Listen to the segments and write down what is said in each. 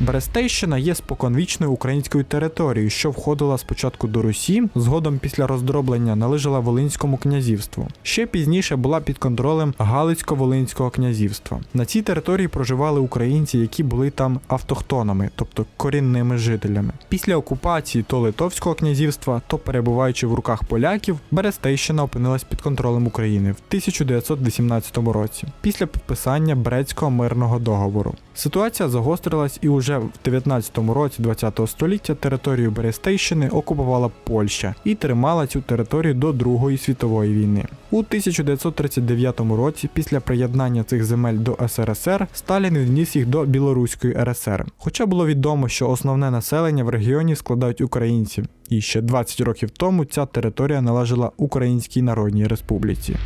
Берестейщина є споконвічною українською територією, що входила спочатку до Русі, згодом після роздроблення належала Волинському князівству. Ще пізніше була під контролем Галицько-Волинського князівства. На цій території проживали українці, які були там автохтонами, тобто корінними жителями. Після окупації то Литовського князівства, то перебуваючи в руках поляків, Берестейщина опинилась під контролем України в 1918 році, після підписання Брестського мирного договору. Ситуація загострилась і уже в 19 році ХХ століття територію Берестейщини окупувала Польща і тримала цю територію до Другої світової війни. У 1939 році, після приєднання цих земель до СРСР, Сталін відніс їх до Білоруської РСР. Хоча було відомо, що основне населення в регіоні складають українці, і ще 20 років тому ця територія належала Українській Народній Республіці.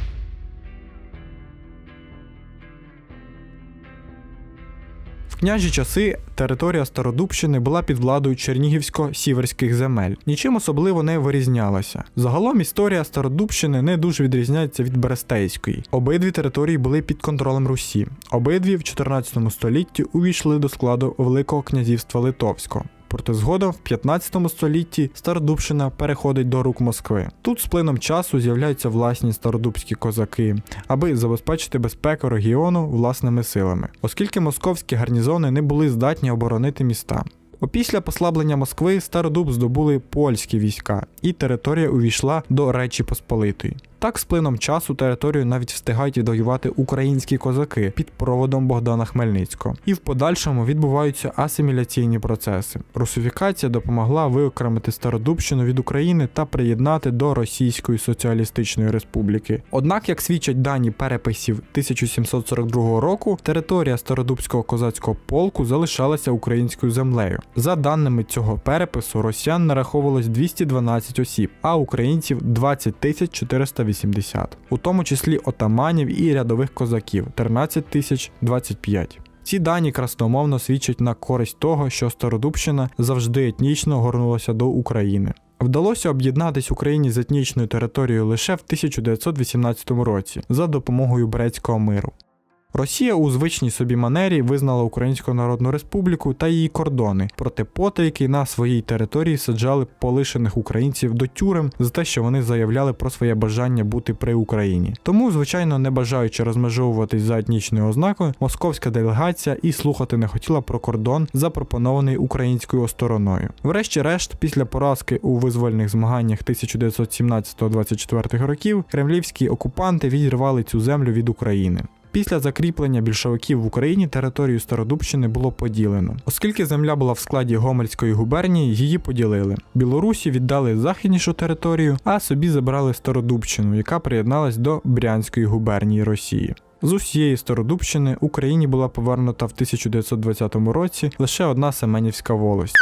Княжі часи територія Стародубщини була під владою чернігівсько-сіверських земель. Нічим особливо не вирізнялася. Загалом історія Стародубщини не дуже відрізняється від Берестейської. Обидві території були під контролем Русі. Обидві в 14 столітті увійшли до складу Великого князівства Литовського. Проте згодом в 15 столітті Стародубщина переходить до рук Москви. Тут з плином часу з'являються власні стародубські козаки, аби забезпечити безпеку регіону власними силами, оскільки московські гарнізони не були здатні оборонити міста. Опісля послаблення Москви Стародуб здобули польські війська, і територія увійшла до Речі Посполитої. Так, з плином часу територію навіть встигають відвоювати українські козаки під проводом Богдана Хмельницького, і в подальшому відбуваються асиміляційні процеси. Русифікація допомогла виокремити Стародубщину від України та приєднати до Російської Соціалістичної Республіки. Однак, як свідчать дані переписів 1742 року, територія Стародубського козацького полку залишалася українською землею. За даними цього перепису, росіян нараховувалось 212 осіб, а українців 20 480. 80, у тому числі отаманів і рядових козаків 13 тисяч 25. Ці дані красномовно свідчать на користь того, що Стародубщина завжди етнічно горнулася до України. Вдалося об'єднатись Україні з етнічною територією лише в 1918 році за допомогою Брецького миру. Росія у звичній собі манері визнала Українську Народну Республіку та її кордони, проте потайки на своїй території саджали полишених українців до тюрем за те, що вони заявляли про своє бажання бути при Україні. Тому, звичайно, не бажаючи розмежовуватись за етнічною ознакою, московська делегація і слухати не хотіла про кордон, запропонований українською стороною. Врешті-решт, після поразки у визвольних змаганнях 1917-24 років, кремлівські окупанти відірвали цю землю від України. Після закріплення більшовиків в Україні територію Стародубщини було поділено. Оскільки земля була в складі Гомельської губернії, її поділили. Білорусі віддали західнішу територію, а собі забрали Стародубщину, яка приєдналась до Брянської губернії Росії. З усієї Стародубщини Україні була повернута в 1920 році лише одна Семенівська волость.